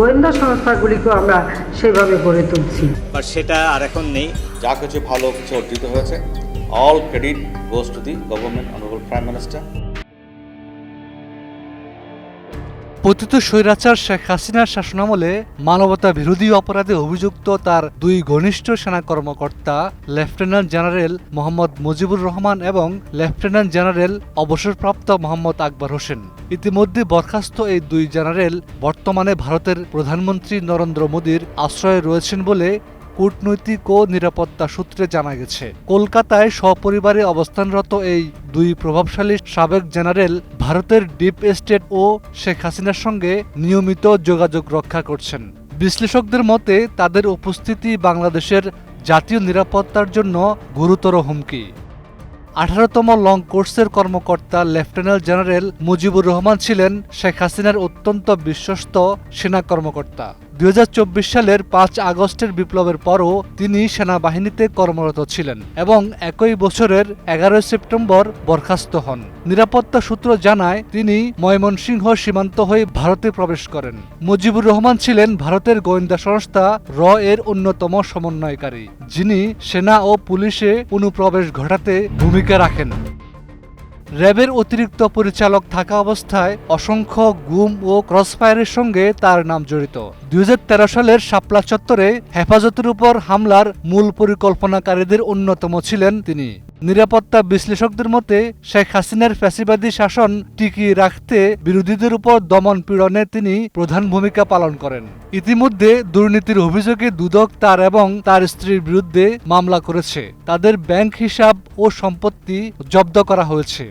গোয়েন্দা সংস্থাগুলিকেও আমরা সেভাবে গড়ে তুলছি। আর সেটা আর এখন নেই। যা কিছু ভালো কিছু অর্জিত হয়েছে all credit goes to the government honourable prime minister পতিত স্বৈরাচার শেখ হাসিনার শাসনামলে মানবতা বিরোধী অপরাধে অভিযুক্ত তার দুই ঘনিষ্ঠ সেনা কর্মকর্তা, লেফটেন্যান্ট জেনারেল মোহাম্মদ মুজিবুর রহমান এবং লেফটেন্যান্ট জেনারেল অবসরপ্রাপ্ত মোহাম্মদ আকবর হোসেন। ইতিমধ্যে বরখাস্ত এই দুই জেনারেল বর্তমানে ভারতের প্রধানমন্ত্রী নরেন্দ্র মোদীর আশ্রয়ে রয়েছেন বলে কূটনৈতিক ও নিরাপত্তা সূত্রে জানা গেছে। কলকাতায় সপরিবারে অবস্থানরত এই দুই প্রভাবশালী সাবেক জেনারেল ভারতের ডিপ স্টেট ও শেখ হাসিনার সঙ্গে নিয়মিত যোগাযোগ রক্ষা করছেন। বিশ্লেষকদের মতে, তাদের উপস্থিতি বাংলাদেশের জাতীয় নিরাপত্তার জন্য গুরুতর হুমকি। আঠারোতম লং কোর্সের কর্মকর্তা লেফটেন্যান্ট জেনারেল মুজিবুর রহমান ছিলেন শেখ হাসিনার অত্যন্ত বিশ্বস্ত সেনা কর্মকর্তা। দুই হাজার চব্বিশ সালের পাঁচ আগস্টের বিপ্লবের পরও তিনি সেনাবাহিনীতে কর্মরত ছিলেন এবং একই বছরের এগারোই সেপ্টেম্বর বরখাস্ত হন। নিরাপত্তা সূত্র জানায়, তিনি ময়মনসিংহ সীমান্ত হয়ে ভারতে প্রবেশ করেন। মুজিবুর রহমান ছিলেন ভারতের গোয়েন্দা সংস্থা র এর অন্যতম সমন্বয়কারী, যিনি সেনা ও পুলিশে অনুপ্রবেশ ঘটাতে ভূমিকা রাখেন। র্যাবের অতিরিক্ত পরিচালক থাকা অবস্থায় অসংখ্য গুম ও ক্রসফায়ারের সঙ্গে তার নাম জড়িত। দুই হাজার তেরো সালের শাপলা চত্বরে হেফাজতের উপর হামলার মূল পরিকল্পনাকারীদের অন্যতম ছিলেন তিনি। নিরাপত্তা বিশ্লেষকদের মতে, শেখ হাসিনার ফ্যাসিবাদী শাসন টিকিয়ে রাখতে বিরোধীদের উপর দমন পীড়নে তিনি প্রধান ভূমিকা পালন করেন। ইতিমধ্যে দুর্নীতির অভিযোগে দুদক তার এবং তার স্ত্রীর বিরুদ্ধে মামলা করেছে। তাদের ব্যাংক হিসাব ও সম্পত্তি জব্দ করা হয়েছে।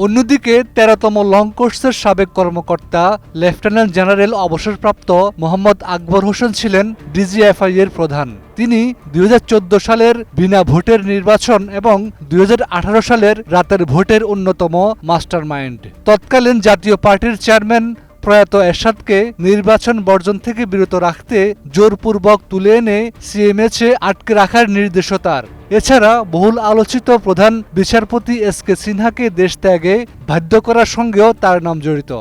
অন্যদিকে তেরোতম লং কোর্সের সাবেক কর্মকর্তা লেফটেন্যান্ট জেনারেল অবসরপ্রাপ্ত মোহাম্মদ আকবর হোসেন ছিলেন ডিজিএফআই এর প্রধান। তিনি দুই হাজার চোদ্দ সালের বিনা ভোটের নির্বাচন এবং দুই হাজার আঠারো সালের রাতের ভোটের অন্যতম মাস্টারমাইন্ড। তৎকালীন জাতীয় পার্টির চেয়ারম্যান প্রয়াত এরশাদকে নির্বাচন বর্জন থেকে বিরত রাখতে জোরপূর্বক তুলে এনে সিএমএচে আটকে রাখার নির্দেশও তার। এছাড়া বহুল আলোচিত প্রধান বিচারপতি এস কে সিনহাকে দেশ ত্যাগে বাধ্য করার সঙ্গেও তার নাম জড়িত।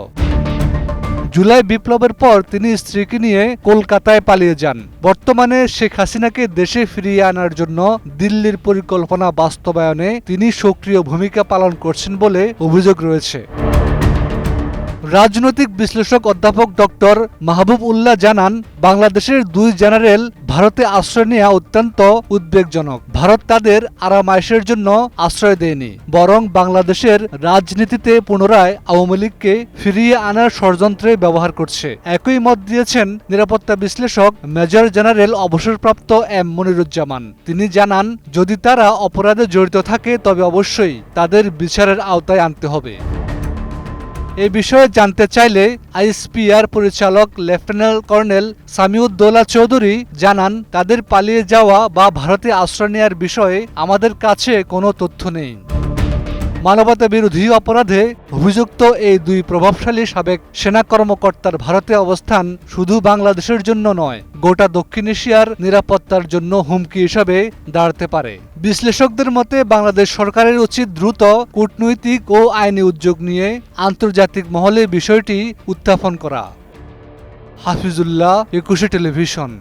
জুলাই বিপ্লবের পর তিনি স্ত্রীকে নিয়ে কলকাতায় পালিয়ে যান। বর্তমানে শেখ হাসিনাকে দেশে ফিরিয়ে আনার জন্য দিল্লির পরিকল্পনা বাস্তবায়নে তিনি সক্রিয় ভূমিকা পালন করছেন বলে অভিযোগ রয়েছে। রাজনৈতিক বিশ্লেষক অধ্যাপক ডক্টর মাহবুব উল্লাহ জানান, বাংলাদেশের দুই জেনারেল ভারতে আশ্রয় নেওয়া অত্যন্ত উদ্বেগজনক। ভারত তাদের আরামায়েশের জন্য আশ্রয় দেয়নি, বরং বাংলাদেশের রাজনীতিতে পুনরায় আওয়ামী লীগকে ফিরিয়ে আনার ষড়যন্ত্রে ব্যবহার করছে। একই মত দিয়েছেন নিরাপত্তা বিশ্লেষক মেজর জেনারেল অবসরপ্রাপ্ত এম মনিরুজ্জামান। তিনি জানান, যদি তারা অপরাধে জড়িত থাকে, তবে অবশ্যই তাদের বিচারের আওতায় আনতে হবে। এ বিষয়ে জানতে চাইলে আইএসপিআর পরিচালক লেফটেন্যান্ট কর্নেল সামিউদ্দৌলা চৌধুরী জানান, তাদের পালিয়ে যাওয়া বা ভারতে আশ্রয় নেওয়ার বিষয়ে আমাদের কাছে কোনো তথ্য নেই। মানবতা বিরোধী অপরাধে অভিযুক্ত এই দুই প্রভাবশালী সাবেক সেনা কর্মকর্তার ভারতে অবস্থান শুধু বাংলাদেশের জন্য নয়, গোটা দক্ষিণ এশিয়ার নিরাপত্তার জন্য হুমকি হিসাবে দাঁড়াতে পারে। বিশ্লেষকদের মতে, বাংলাদেশ সরকারের উচিত দ্রুত কূটনৈতিক ও আইনি উদ্যোগ নিয়ে আন্তর্জাতিক মহলে বিষয়টি উত্থাপন করা। হাফিজুল্লাহ, একুশে টেলিভিশন।